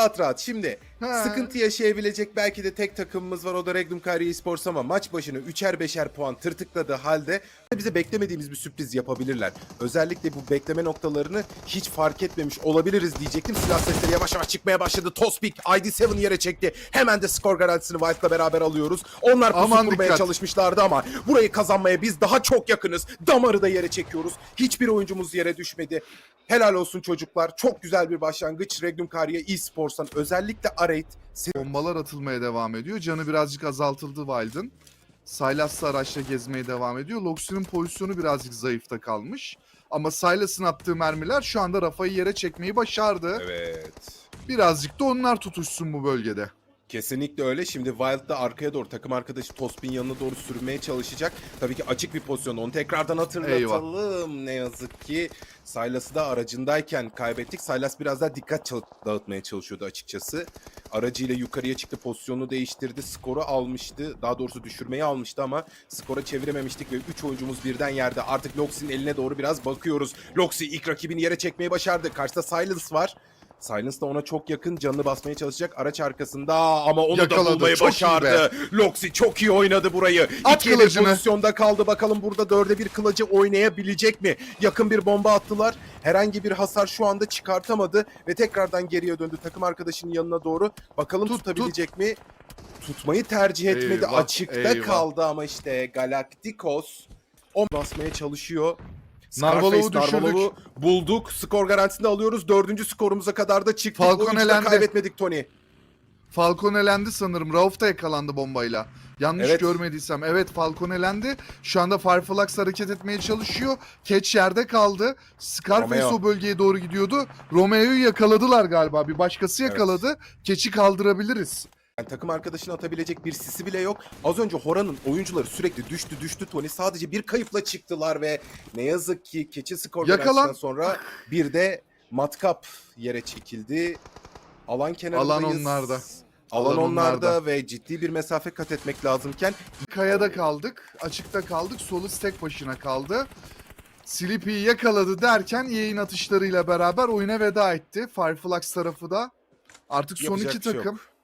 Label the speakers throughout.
Speaker 1: Rahat rahat. Şimdi
Speaker 2: Ha.
Speaker 1: sıkıntı yaşayabilecek belki de tek takımımız var. O da Regnum Kari Esports ama maç başına 3'er 5'er puan tırtıkladığı halde bize beklemediğimiz bir sürpriz yapabilirler. Özellikle bu bekleme noktalarını hiç fark etmemiş olabiliriz diyecektim. Silah sesleri yavaş yavaş çıkmaya başladı. Tospik ID7 yere çekti. Hemen de skor garantisini Wild'la beraber alıyoruz. Onlar pusu
Speaker 2: Aman
Speaker 1: kurmaya
Speaker 2: dikkat.
Speaker 1: çalışmışlardı ama burayı kazanmaya biz daha çok yakınız. Damarı da yere çekiyoruz. Hiçbir oyuncumuz yere düşmedi. Helal olsun çocuklar. Çok güzel bir başlangıç. Regnum Kariye Esports'tan özellikle Arayt
Speaker 2: Bombalar atılmaya devam ediyor. Canı birazcık azaltıldı Wild'ın. Silas da araçla gezmeye devam ediyor. Loxy'nin pozisyonu birazcık zayıfta kalmış. Ama Silas'ın attığı mermiler şu anda Rafa'yı yere çekmeyi başardı.
Speaker 1: Evet.
Speaker 2: Birazcık da onlar tutuşsun bu bölgede.
Speaker 1: Kesinlikle öyle. Şimdi Wild da arkaya doğru takım arkadaşı Tospin yanına doğru sürmeye çalışacak. Tabii ki açık bir pozisyon. Onu tekrardan hatırlatalım. Ne yazık ki Silas'ı da aracındayken kaybettik. Silas biraz daha dikkat dağıtmaya çalışıyordu açıkçası. Aracıyla yukarıya çıktı. Pozisyonu değiştirdi. Skoru almıştı. Daha doğrusu düşürmeyi almıştı ama skora çevirememiştik ve 3 oyuncumuz birden yerde. Artık Loxy'nin eline doğru biraz bakıyoruz. Loxy ilk rakibini yere çekmeyi başardı. Karşıda Silence var. Silence da ona çok yakın canını basmaya çalışacak araç arkasında ama onu
Speaker 2: Yakaladı,
Speaker 1: da bulmayı
Speaker 2: çok iyi
Speaker 1: başardı. Loxy çok iyi oynadı burayı.
Speaker 2: At
Speaker 1: bir
Speaker 2: kılıcını.
Speaker 1: pozisyonda kaldı. Bakalım burada dörde bir kılıcı oynayabilecek mi? Yakın bir bomba attılar. Herhangi bir hasar şu anda çıkartamadı ve tekrardan geriye döndü takım arkadaşının yanına doğru. Bakalım
Speaker 2: Tut,
Speaker 1: tutabilecek mi? Tutmayı tercih etmedi.
Speaker 2: Eyvah,
Speaker 1: Açıkta
Speaker 2: eyvah.
Speaker 1: kaldı ama işte Galacticos o basmaya çalışıyor.
Speaker 2: Narvalov'u
Speaker 1: Scarface,
Speaker 2: düşürdük.
Speaker 1: Narvalov'u bulduk. Skor garantisini alıyoruz. Dördüncü skorumuza kadar da çıktık.
Speaker 2: Falcon elendi.
Speaker 1: kaybetmedik Tony.
Speaker 2: Falcon elendi sanırım. Rauf da yakalandı bombayla. Yanlış
Speaker 1: Evet.
Speaker 2: görmediysem. Evet Falcon elendi. Şu anda Fireflux hareket etmeye çalışıyor. Catch yerde kaldı. Scarface
Speaker 1: Romeo.
Speaker 2: o bölgeye doğru gidiyordu. Romeo'yu yakaladılar galiba. Bir başkası yakaladı. Keçi kaldırabiliriz.
Speaker 1: Yani takım arkadaşını atabilecek bir sisi bile yok. Az önce Hora'nın oyuncuları sürekli düştü düştü Tony. Sadece bir kayıpla çıktılar ve ne yazık ki keçi skor
Speaker 2: Yakalan.
Speaker 1: sonra bir de matkap yere çekildi. Alan kenarındayız.
Speaker 2: Alan onlarda.
Speaker 1: Alan,
Speaker 2: Alan
Speaker 1: onlarda,
Speaker 2: onlarda.
Speaker 1: ve ciddi bir mesafe kat etmek lazımken
Speaker 2: Kayada kaldık. Açıkta kaldık. Solus tek başına kaldı. Sleepy'yi yakaladı derken yayın atışlarıyla beraber oyuna veda etti. Fireflux tarafı da. Artık son
Speaker 1: Yapacak
Speaker 2: iki
Speaker 1: şey
Speaker 2: takım.
Speaker 1: yok.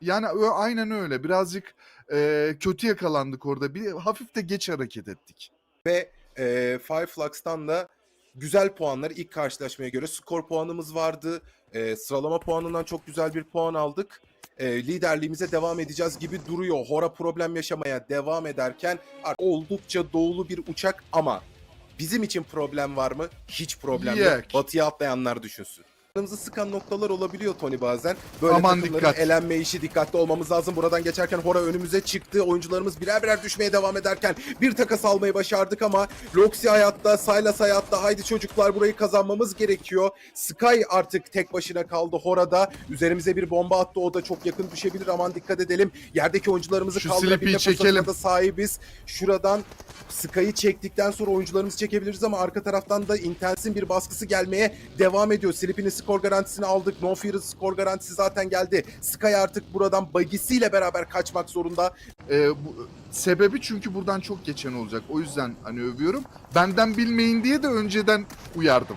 Speaker 2: Yani ö- aynen öyle. Birazcık e, kötü yakalandık orada. Bir hafif de geç hareket ettik.
Speaker 1: ve e, Fireflux'tan da güzel puanlar ilk karşılaşmaya göre skor puanımız vardı. E, sıralama puanından çok güzel bir puan aldık. E, liderliğimize devam edeceğiz gibi duruyor. Hora problem yaşamaya devam ederken oldukça doğulu bir uçak ama bizim için problem var mı? Hiç problem yok.
Speaker 2: Yok.
Speaker 1: Batıya atlayanlar düşünsün. Canımızı sıkan noktalar olabiliyor Tony bazen. Böyle
Speaker 2: Aman dikkat.
Speaker 1: elenme işi dikkatli olmamız lazım. Buradan geçerken Hora önümüze çıktı. Oyuncularımız birer birer düşmeye devam ederken bir takas almayı başardık ama Loxi hayatta, Silas hayatta. Haydi çocuklar burayı kazanmamız gerekiyor. Sky artık tek başına kaldı Hora'da. Üzerimize bir bomba attı. O da çok yakın düşebilir. Aman dikkat edelim. Yerdeki oyuncularımızı
Speaker 2: Şu
Speaker 1: kaldırabilme fırsatına da sahibiz. Şuradan Sky'ı çektikten sonra oyuncularımızı çekebiliriz ama arka taraftan da Intens'in bir baskısı gelmeye devam ediyor. Sleepy'nin skor garantisini aldık. No Fear'ın skor garantisi zaten geldi. Sky artık buradan bagisiyle beraber kaçmak zorunda.
Speaker 2: E, bu, sebebi çünkü buradan çok geçen olacak. O yüzden hani övüyorum. Benden bilmeyin diye de önceden uyardım.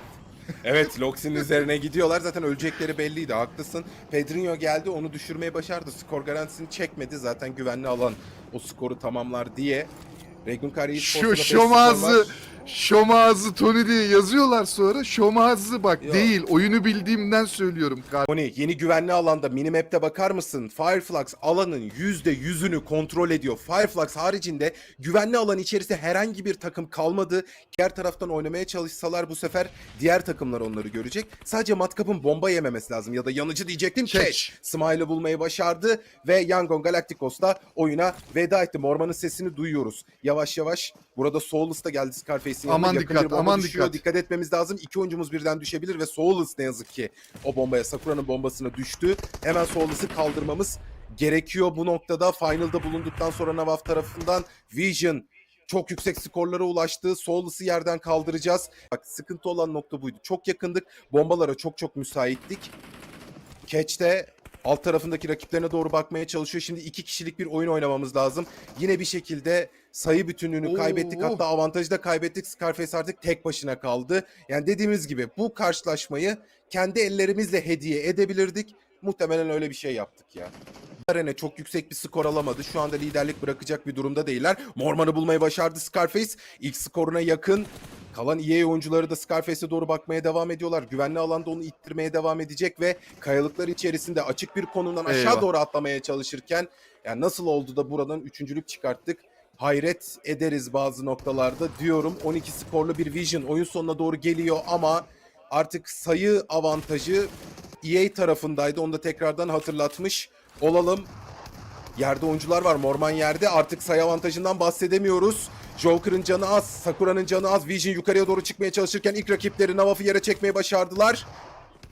Speaker 1: Evet Lox'in üzerine gidiyorlar. Zaten ölecekleri belliydi. Haklısın. Pedrinho geldi. Onu düşürmeyi başardı. Skor garantisini çekmedi. Zaten güvenli alan o skoru tamamlar diye. Regnum Kari
Speaker 2: Şu
Speaker 1: Esports'ta da beş
Speaker 2: şom
Speaker 1: skor
Speaker 2: ağzı,
Speaker 1: var.
Speaker 2: şom ağzı Tony diye yazıyorlar sonra. Şom ağzı bak
Speaker 1: Yok.
Speaker 2: değil. Oyunu bildiğimden söylüyorum.
Speaker 1: Tony yeni güvenli alanda minimap'te bakar mısın? Fireflux alanın %100'ünü kontrol ediyor. Fireflux haricinde güvenli alan içerisinde herhangi bir takım kalmadı. Diğer taraftan oynamaya çalışsalar bu sefer diğer takımlar onları görecek. Sadece matkapın bomba yememesi lazım ya da yanıcı diyecektim.
Speaker 2: Catch.
Speaker 1: Catch. Smile'ı bulmayı başardı ve Yangon Galacticos da oyuna veda etti. Morman'ın sesini duyuyoruz. Yavaş yavaş burada Soulless da geldi Scarface'in yanına.
Speaker 2: Aman
Speaker 1: Yakın
Speaker 2: dikkat,
Speaker 1: bir bomba
Speaker 2: aman
Speaker 1: düşüyor.
Speaker 2: dikkat.
Speaker 1: Dikkat etmemiz lazım. İki oyuncumuz birden düşebilir ve Soulless ne yazık ki o bombaya Sakura'nın bombasına düştü. Hemen Soulless'ı kaldırmamız gerekiyor bu noktada. Final'da bulunduktan sonra Navaf tarafından Vision çok yüksek skorlara ulaştı. Soulless'ı yerden kaldıracağız. Bak sıkıntı olan nokta buydu. Çok yakındık. Bombalara çok çok müsaittik. Catch'te alt tarafındaki rakiplerine doğru bakmaya çalışıyor. Şimdi iki kişilik bir oyun oynamamız lazım. Yine bir şekilde sayı bütünlüğünü
Speaker 2: Oo.
Speaker 1: kaybettik. Hatta avantajı da kaybettik. Scarface artık tek başına kaldı. Yani dediğimiz gibi bu karşılaşmayı kendi ellerimizle hediye edebilirdik. Muhtemelen öyle bir şey yaptık ya. Arena çok yüksek bir skor alamadı. Şu anda liderlik bırakacak bir durumda değiller. Morman'ı bulmayı başardı Scarface. İlk skoruna yakın. Kalan EA oyuncuları da Scarface'e doğru bakmaya devam ediyorlar. Güvenli alanda onu ittirmeye devam edecek ve kayalıklar içerisinde açık bir konumdan aşağı
Speaker 2: Eyvah.
Speaker 1: doğru atlamaya çalışırken yani nasıl oldu da buradan üçüncülük çıkarttık? Hayret ederiz bazı noktalarda diyorum. 12 skorlu bir Vision oyun sonuna doğru geliyor ama artık sayı avantajı EA tarafındaydı. Onu da tekrardan hatırlatmış olalım. Yerde oyuncular var. Morman yerde. Artık sayı avantajından bahsedemiyoruz. Joker'ın canı az. Sakura'nın canı az. Vision yukarıya doğru çıkmaya çalışırken ilk rakipleri Navaf'ı yere çekmeye başardılar.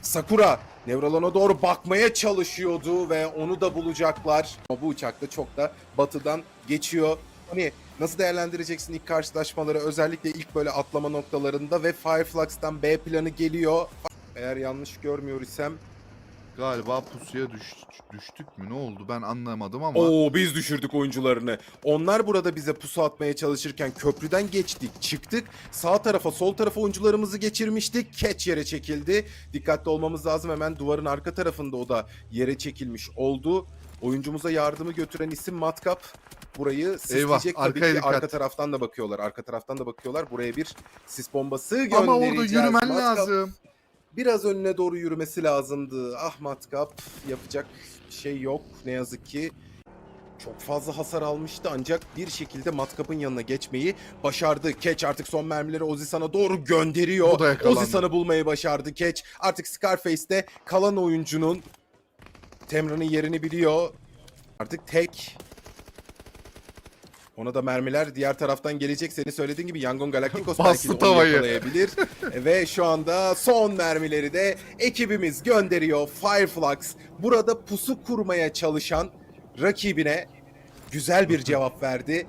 Speaker 1: Sakura Nevralon'a doğru bakmaya çalışıyordu ve onu da bulacaklar. Ama bu uçakta çok da batıdan geçiyor. Hani nasıl değerlendireceksin ilk karşılaşmaları özellikle ilk böyle atlama noktalarında ve Fireflux'tan B planı geliyor. Eğer yanlış görmüyor isem
Speaker 2: Galiba pusuya düş, düştük mü? Ne oldu? Ben anlamadım ama.
Speaker 1: Oo biz düşürdük oyuncularını. Onlar burada bize pusu atmaya çalışırken köprüden geçtik, çıktık. Sağ tarafa, sol tarafa oyuncularımızı geçirmiştik. Catch yere çekildi. Dikkatli olmamız lazım. Hemen duvarın arka tarafında o da yere çekilmiş oldu. Oyuncumuza yardımı götüren isim Matkap. Burayı sisleyecek tabii
Speaker 2: arkaya
Speaker 1: ki
Speaker 2: dikkat.
Speaker 1: arka taraftan da bakıyorlar. Arka taraftan da bakıyorlar. Buraya bir sis bombası göndereceğiz.
Speaker 2: Ama orada yürümen
Speaker 1: Matkap
Speaker 2: lazım.
Speaker 1: Biraz önüne doğru yürümesi lazımdı. Ah Matkap yapacak bir şey yok ne yazık ki. Çok fazla hasar almıştı ancak bir şekilde Matkap'ın yanına geçmeyi başardı. Keç artık son mermileri Ozisan'a doğru gönderiyor.
Speaker 2: Yakalandı.
Speaker 1: Ozisan'ı bulmayı başardı Keç. Artık Scarface'de kalan oyuncunun Temra'nın yerini biliyor. Artık tek. Ona da mermiler diğer taraftan gelecek. Senin söylediğin gibi Yangon Galacticos belki de onu
Speaker 2: tavayı.
Speaker 1: yakalayabilir. Ve şu anda son mermileri de ekibimiz gönderiyor. Fireflux burada pusu kurmaya çalışan rakibine güzel bir cevap verdi.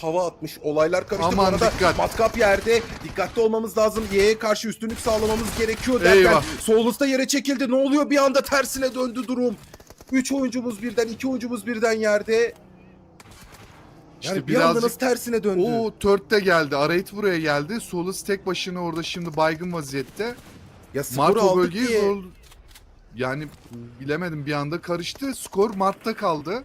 Speaker 1: Tava atmış. Olaylar karıştı. Bu
Speaker 2: Aman
Speaker 1: arada
Speaker 2: dikkat.
Speaker 1: Matkap yerde. Dikkatli olmamız lazım. Y'ye karşı üstünlük sağlamamız gerekiyor derken
Speaker 2: Eyvah.
Speaker 1: Solus da yere çekildi. Ne oluyor? Bir anda tersine döndü durum. 3 oyuncumuz birden, 2 oyuncumuz birden yerde. Yani
Speaker 2: İşte
Speaker 1: bir anda
Speaker 2: birazcık
Speaker 1: nasıl tersine döndü?
Speaker 2: o Tört'te geldi. Arayt buraya geldi. Solus tek başına orada şimdi baygın vaziyette.
Speaker 1: ya
Speaker 2: Mart o bölgeyi
Speaker 1: diye.
Speaker 2: zor... Yani bilemedim bir anda karıştı. Skor Mart'ta kaldı.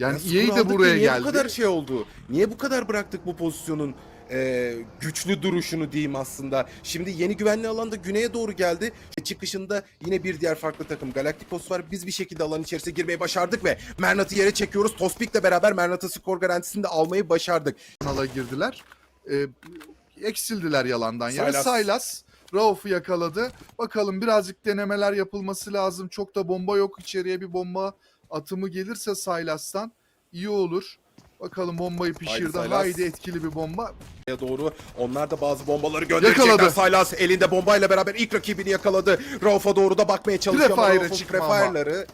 Speaker 2: Yani
Speaker 1: Ya
Speaker 2: EA de buraya
Speaker 1: niye
Speaker 2: geldi.
Speaker 1: bu kadar şey oldu? Niye bu kadar bıraktık bu pozisyonun e, güçlü duruşunu diyeyim aslında. Şimdi yeni güvenli alanda güneye doğru geldi. Ve çıkışında yine bir diğer farklı takım Galacticos var. Biz bir şekilde alan içerisine girmeyi başardık ve Mernat'ı yere çekiyoruz. Tospik'le beraber Mernat'a skor garantisini de almayı başardık.
Speaker 2: kanala girdiler. Ee, eksildiler yalandan yere.
Speaker 1: Sylas.
Speaker 2: Sylas Rauf'u yakaladı. Bakalım birazcık denemeler yapılması lazım. Çok da bomba yok. İçeriye bir bomba atımı gelirse Sylas'tan iyi olur. Bakalım bombayı pişirdi.
Speaker 1: Sylas.
Speaker 2: Haydi etkili bir bomba.
Speaker 1: Ya doğru. Onlar da bazı bombaları gönderecekler.
Speaker 2: Yakaladı.
Speaker 1: Saylas elinde bombayla beraber ilk rakibini yakaladı. Rauf'a doğru da bakmaya çalışıyor ama
Speaker 2: Prefire'a
Speaker 1: Rauf'un
Speaker 2: çıkma ama.
Speaker 1: prefire'ları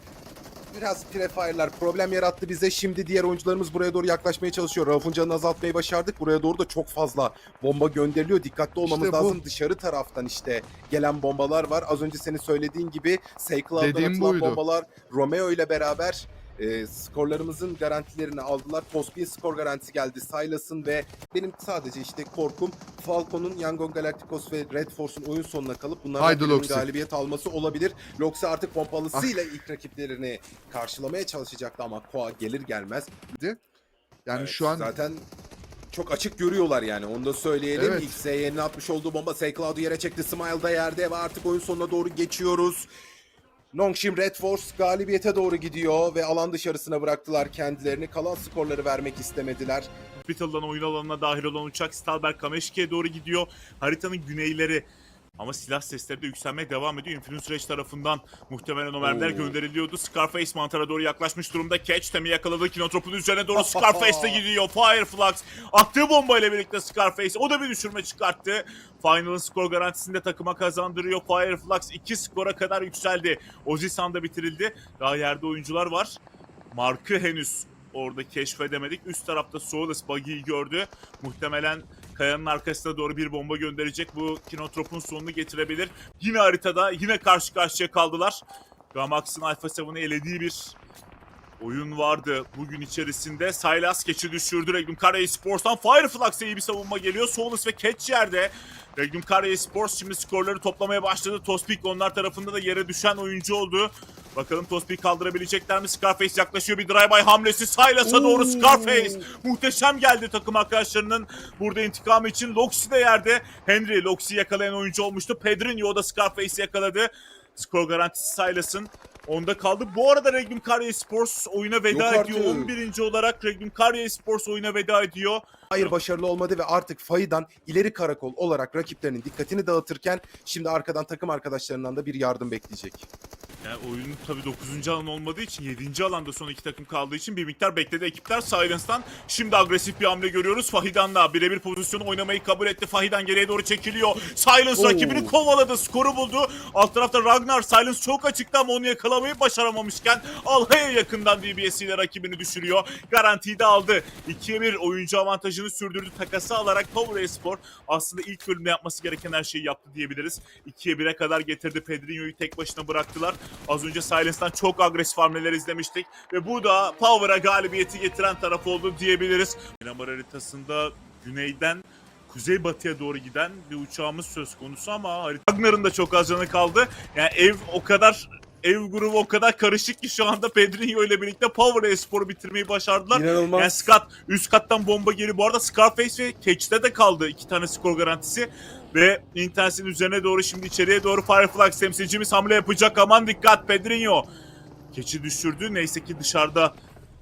Speaker 1: biraz prefire'lar problem yarattı bize. Şimdi diğer oyuncularımız buraya doğru yaklaşmaya çalışıyor. Rauf'un canını azaltmayı başardık. Buraya doğru da çok fazla bomba gönderiliyor. Dikkatli olmamız
Speaker 2: İşte bu.
Speaker 1: lazım. Dışarı taraftan işte gelen bombalar var. Az önce senin söylediğin gibi
Speaker 2: Dediğim
Speaker 1: atılan
Speaker 2: buydu.
Speaker 1: bombalar Romeo ile beraber e, skorlarımızın garantilerini aldılar. Tospin skor garantisi geldi. Sylas'ın ve benim sadece işte korkum Falcon'un Yangon Galacticos ve Red Force'un oyun sonuna kalıp
Speaker 2: Loxi.
Speaker 1: galibiyet alması olabilir. Loxi artık pompalısıyla ilk rakiplerini karşılamaya çalışacaktı ama Koa gelir gelmez.
Speaker 2: Yani
Speaker 1: Evet,
Speaker 2: şu an
Speaker 1: zaten çok açık görüyorlar yani onu da söyleyelim.
Speaker 2: Evet.
Speaker 1: XSY'nin atmış olduğu bomba Seycloud'u yere çekti. Smile da yerde ve artık oyun sonuna doğru geçiyoruz. Nongshim Red Force galibiyete doğru gidiyor ve alan dışarısına bıraktılar kendilerini. Kalan skorları vermek istemediler.
Speaker 3: Hospital'dan oyun alanına dahil olan uçak Stalberg Kameşki'ye doğru gidiyor. Haritanın güneyleri ama silah sesleri de yükselmeye devam ediyor. Infinite Rage tarafından muhtemelen o mermiler gönderiliyordu. Scarface mantara doğru yaklaşmış durumda. Catch temi yakaladı. Kinotrop'un üzerine doğru Scarface de gidiyor. Fireflux attığı bombayla birlikte Scarface o da bir düşürme çıkarttı. Final'ın skor garantisini de takıma kazandırıyor. Fireflux 2 skora kadar yükseldi. Ozisan da bitirildi. Daha yerde oyuncular var. Mark'ı henüz orada keşfedemedik. Üst tarafta Solus Buggy'yi gördü. Muhtemelen kayanın arkasına doğru bir bomba gönderecek. Bu Kinotrop'un sonunu getirebilir. Yine haritada yine karşı karşıya kaldılar. Gamax'ın Alpha 7'ı elediği bir oyun vardı bugün içerisinde. Sylas keçi düşürdü. Regnum Karya Sports'tan Fireflux'a iyi bir savunma geliyor. Solus ve Catch yerde. Regnum Karya Sports şimdi skorları toplamaya başladı. Tospik onlar tarafında da yere düşen oyuncu oldu. Bakalım Tospik kaldırabilecekler mi? Scarface yaklaşıyor. Bir drive-by hamlesi Sylas'a doğru Scarface. Muhteşem geldi takım arkadaşlarının burada intikamı için. Loxi de yerde. Henry Loxi'yi yakalayan oyuncu olmuştu. Pedrinho da Scarface'i yakaladı. Skor garantisi Sylas'ın. Onda kaldı. Bu arada Regnum Karya Sports oyuna veda
Speaker 1: Yok
Speaker 3: ediyor.
Speaker 1: artık.
Speaker 3: 11. olarak Regnum Karya Sports oyuna veda ediyor.
Speaker 1: Hayır başarılı olmadı ve artık Fay'dan ileri karakol olarak rakiplerinin dikkatini dağıtırken şimdi arkadan takım arkadaşlarından da bir yardım bekleyecek.
Speaker 3: Yani oyunun tabii 9. alan olmadığı için 7. alanda son iki takım kaldığı için bir miktar bekledi ekipler Silence'dan. Şimdi agresif bir hamle görüyoruz. Fahidan'la birebir pozisyonu oynamayı kabul etti. Fahidan geriye doğru çekiliyor. Silence
Speaker 1: Oo.
Speaker 3: rakibini kovaladı. Skoru buldu. Alt tarafta Ragnar. Silence çok açıkta ama onu yakalamayı başaramamışken Alhaya yakından DBS ile rakibini düşürüyor. Garantiyi de aldı. 2'ye 1 oyuncu avantajını sürdürdü. Takası alarak Power Espor aslında ilk bölümde yapması gereken her şeyi yaptı diyebiliriz. 2'ye 1'e kadar getirdi. Pedrinho'yu tek başına bıraktılar. Az önce Silence'dan çok agresif hamleler izlemiştik. Ve bu da Power'a galibiyeti getiren taraf oldu diyebiliriz. Dinamar haritasında güneyden kuzeybatıya doğru giden bir uçağımız söz konusu ama Ragnar'ın da çok az canı kaldı. Yani ev o kadar ev grubu o kadar karışık ki şu anda Pedrinho ile birlikte Power Espor'u bitirmeyi başardılar.
Speaker 1: İnanılmaz.
Speaker 3: Yani Scott üst kattan bomba geliyor. Bu arada Scarface ve Catch'te de kaldı iki tane skor garantisi. Ve Intens'in üzerine doğru şimdi içeriye doğru Fireflux temsilcimiz hamle yapacak. Aman dikkat Pedrinho. Keçi düşürdü. Neyse ki dışarıda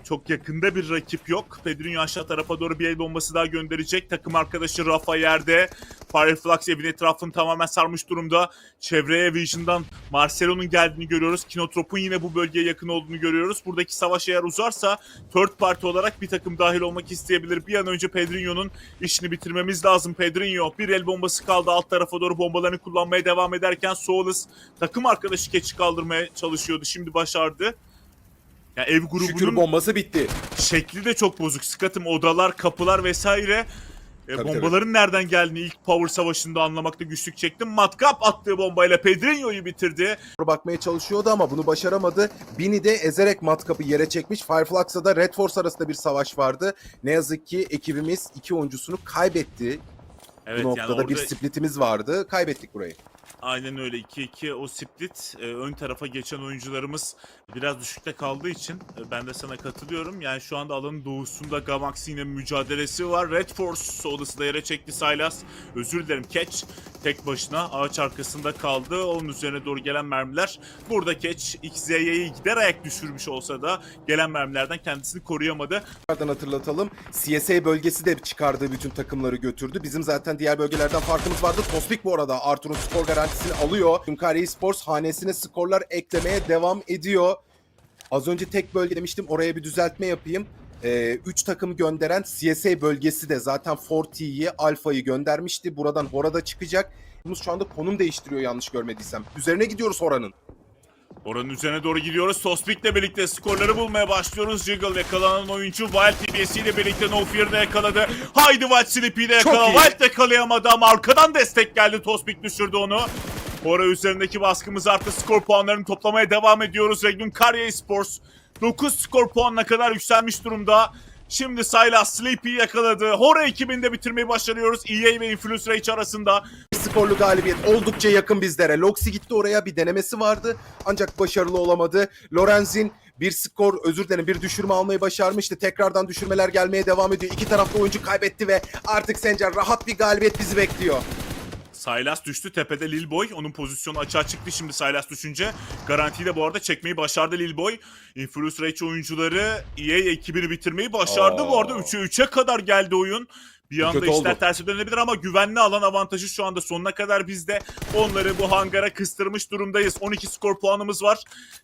Speaker 3: çok yakında bir rakip yok. Pedrinho aşağı tarafa doğru bir el bombası daha gönderecek. Takım arkadaşı Rafa yerde. Fireflux evin etrafını tamamen sarmış durumda. Çevreye Vision'dan Marcelo'nun geldiğini görüyoruz. Kinotrop'un yine bu bölgeye yakın olduğunu görüyoruz. Buradaki savaş eğer uzarsa third party olarak bir takım dahil olmak isteyebilir. Bir an önce Pedrinho'nun işini bitirmemiz lazım. Pedrinho bir el bombası kaldı. Alt tarafa doğru bombalarını kullanmaya devam ederken Solus takım arkadaşı keçi kaldırmaya çalışıyordu. Şimdi başardı. Ya ev grubunun
Speaker 1: Şükür bombası bitti.
Speaker 3: şekli de çok bozuk. Skatım odalar, kapılar vesaire. E,
Speaker 1: Tabii,
Speaker 3: bombaların nereden geldiğini ilk Power Savaşı'nda anlamakta güçlük çektim. Matkap attığı bombayla Pedrinho'yu bitirdi.
Speaker 1: bakmaya çalışıyordu ama bunu başaramadı. Bini de ezerek matkapı yere çekmiş. Fireflux'la da Red Force arasında bir savaş vardı. Ne yazık ki ekibimiz iki oyuncusunu kaybetti.
Speaker 3: Evet
Speaker 1: Bu noktada
Speaker 3: yani orada
Speaker 1: bir splitimiz vardı. Kaybettik burayı.
Speaker 3: Aynen öyle 2-2 o split e, ön tarafa geçen oyuncularımız biraz düşükte kaldığı için e, ben de sana katılıyorum. Yani şu anda alanın doğusunda Gamax'in yine mücadelesi var. Red Force odası da yere çekti Silas. Özür dilerim Catch tek başına ağaç arkasında kaldı. Onun üzerine doğru gelen mermiler. Burada Catch XZ'yi gider ayak düşürmüş olsa da gelen mermilerden kendisini koruyamadı.
Speaker 1: Tekrardan hatırlatalım. CSA bölgesi de çıkardığı bütün takımları götürdü. Bizim zaten diğer bölgelerden farkımız vardı. Tospik bu arada Arthur'un skor garantisini alıyor. Hünkari Sports hanesine skorlar eklemeye devam ediyor. Az önce tek bölge demiştim. Oraya bir düzeltme yapayım. 3 takım gönderen CSA bölgesi de zaten Forti'yi, Alfa'yı göndermişti. Buradan Hora da çıkacak. Şu anda konum değiştiriyor yanlış görmediysem. Üzerine gidiyoruz Hora'nın.
Speaker 3: Oranın üzerine doğru gidiyoruz. Tospik'le birlikte skorları bulmaya başlıyoruz. Jiggle yakalanan oyuncu Wild TBS ile birlikte No Fear'da yakaladı. Haydi Wild Sleepy'yi de
Speaker 1: Çok
Speaker 3: yakala. Wild yakalayamadı ama arkadan destek geldi. Tospik düşürdü onu. Ora üzerindeki baskımız arttı. Skor puanlarını toplamaya devam ediyoruz. Regnum Karya Sports 9 skor puanına kadar yükselmiş durumda. Şimdi Silas Sleepy'yi yakaladı. Hora ekibinde bitirmeyi başarıyoruz. EA ve Influence Rage arasında.
Speaker 1: Skorlu galibiyet oldukça yakın bizlere. Loxi gitti oraya bir denemesi vardı ancak başarılı olamadı. Lorenz'in bir skor özür dilerim bir düşürme almayı başarmıştı. Tekrardan düşürmeler gelmeye devam ediyor. İki tarafta oyuncu kaybetti ve artık Sencer rahat bir galibiyet bizi bekliyor.
Speaker 3: Silas düştü tepede Lilboy. Onun pozisyonu açığa çıktı şimdi Silas düşünce. Garantiyi de bu arada çekmeyi başardı Lilboy. Influence Rage oyuncuları EA ekibini bitirmeyi başardı.
Speaker 1: Aa.
Speaker 3: Bu arada 3'e 3'e kadar geldi oyun. Bir anda işler
Speaker 1: oldu.
Speaker 3: terse dönebilir ama güvenli alan avantajı şu anda sonuna kadar bizde. Onları bu hangara kıstırmış durumdayız. 12 skor puanımız var.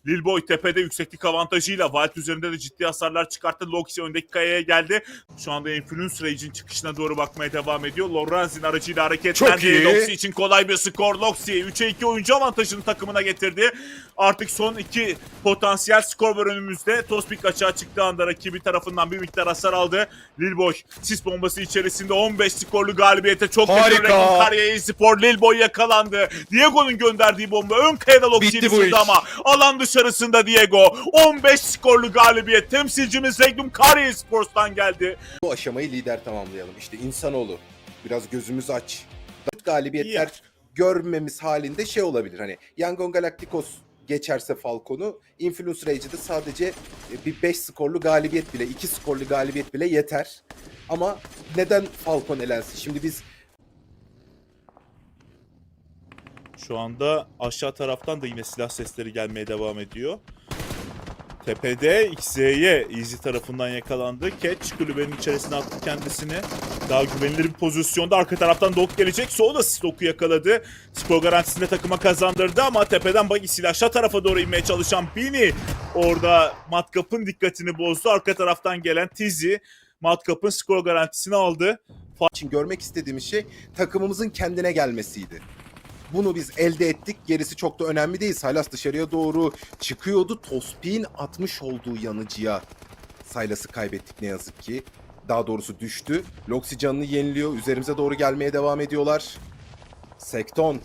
Speaker 3: Lilboy tepede yükseklik avantajıyla Wild üzerinde de ciddi hasarlar çıkarttı. Loxi öndeki kayaya geldi. Şu anda Influence Rage'in çıkışına doğru bakmaya devam ediyor. Lorenz'in aracıyla hareketlendi. Loxi için kolay bir skor. Loxi 3'e 2 oyuncu avantajını takımına getirdi. Artık son iki potansiyel skor var önümüzde. Tospik açığa çıktığı anda rakibi tarafından bir miktar hasar aldı. Lilboy sis bombası içerisinde içerisinde 15 skorlu galibiyete çok
Speaker 1: Harika.
Speaker 3: Karya Espor Lilboy yakalandı. Diego'nun gönderdiği bomba ön kayada Lox
Speaker 1: Bitti bu
Speaker 3: içerisinde
Speaker 1: iş.
Speaker 3: ama alan dışarısında Diego. 15 skorlu galibiyet temsilcimiz Regnum Karya Espor'tan geldi.
Speaker 1: Bu aşamayı lider tamamlayalım. İşte insanoğlu. Biraz gözümüzü aç. Galibiyetler görmemiz halinde şey olabilir. Hani Yangon Galacticos geçerse Falcon'u Influence Rage'de sadece e, bir 5 skorlu galibiyet bile, 2 skorlu galibiyet bile yeter. Ama neden Falcon elensin? Şimdi biz
Speaker 3: Şu anda aşağı taraftan da yine silah sesleri gelmeye devam ediyor. Tepede XZ'ye Easy tarafından yakalandı. Catch kulübenin içerisine attı kendisini. Daha güvenilir bir pozisyonda arka taraftan Dok gelecek. Sola Stok'u yakaladı. Skor garantisinde takıma kazandırdı ama tepeden Buggy silahşa tarafa doğru inmeye çalışan Bini orada Matkap'ın dikkatini bozdu. Arka taraftan gelen Tizi Matkap'ın skor garantisini aldı.
Speaker 1: için görmek istediğimiz şey takımımızın kendine gelmesiydi. Bunu biz elde ettik. Gerisi çok da önemli değil. Saylas dışarıya doğru çıkıyordu. Tospik'in atmış olduğu yanıcıya Saylas'ı kaybettik ne yazık ki. Daha doğrusu düştü. Loxi canını yeniliyor. Üzerimize doğru gelmeye devam ediyorlar. Sekton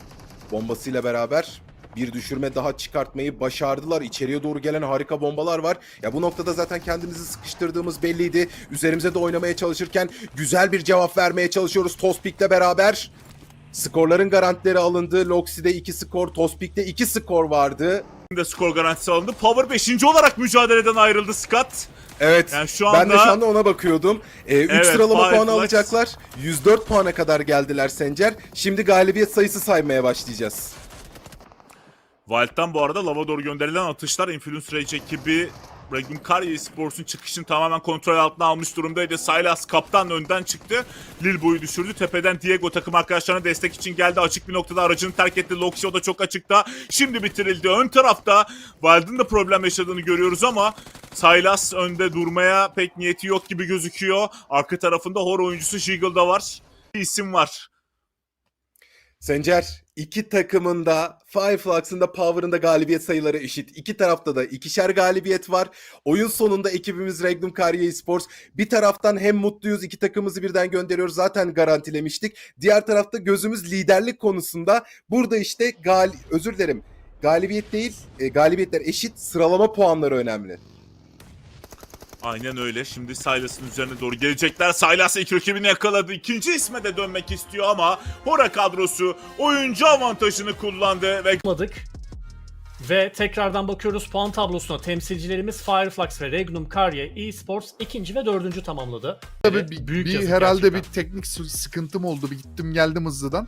Speaker 1: bombasıyla beraber bir düşürme daha çıkartmayı başardılar. İçeriye doğru gelen harika bombalar var. Ya bu noktada zaten kendimizi sıkıştırdığımız belliydi. Üzerimize de oynamaya çalışırken güzel bir cevap vermeye çalışıyoruz Tospik'le beraber. Skorların garantileri alındı. Loxi'de 2 skor, Tospik'te 2 skor vardı.
Speaker 3: de skor garantisi alındı. Power 5. olarak mücadeleden ayrıldı Scott.
Speaker 1: Evet.
Speaker 3: Yani şu
Speaker 1: Ben de
Speaker 3: anda-
Speaker 1: şu anda ona bakıyordum. 3
Speaker 3: Evet,
Speaker 1: sıralama puanı alacaklar. 104 puana kadar geldiler Sencer. Şimdi galibiyet sayısı saymaya başlayacağız.
Speaker 3: Wild'dan bu arada lava doğru gönderilen atışlar Influence Rage ekibi Regnum Karya Sports'un çıkışını tamamen kontrol altına almış durumdaydı. Silas kaptan önden çıktı. Lil boyu düşürdü. Tepeden Diego takım arkadaşlarına destek için geldi. Açık bir noktada aracını terk etti. Loxio da çok açıkta. Şimdi bitirildi. Ön tarafta Wild'ın da problem yaşadığını görüyoruz ama Silas önde durmaya pek niyeti yok gibi gözüküyor. Arka tarafında hor oyuncusu Jiggle da var. Bir isim var.
Speaker 1: Sencer, iki takımın da Fireflux'ın da Power'ın da galibiyet sayıları eşit. İki tarafta da ikişer galibiyet var. Oyun sonunda ekibimiz Regnum Karya Esports bir taraftan hem mutluyuz iki takımımızı birden gönderiyoruz zaten garantilemiştik. Diğer tarafta gözümüz liderlik konusunda. Burada işte gal özür dilerim. Galibiyet değil, e, galibiyetler eşit, sıralama puanları önemli.
Speaker 3: Aynen öyle. Şimdi Silas'ın üzerine doğru gelecekler. Silas ilk rakibini yakaladı. İkinci isme de dönmek istiyor ama Hora kadrosu oyuncu avantajını kullandı ve.
Speaker 4: Ve tekrardan bakıyoruz puan tablosuna. Temsilcilerimiz Fireflux ve Regnum Karya eSports ikinci ve dördüncü tamamladı.
Speaker 2: Tabii bir,
Speaker 4: büyük
Speaker 2: bir herhalde
Speaker 4: gerçekten.
Speaker 2: bir teknik sı- sıkıntım oldu. Bir gittim geldim hızlıdan.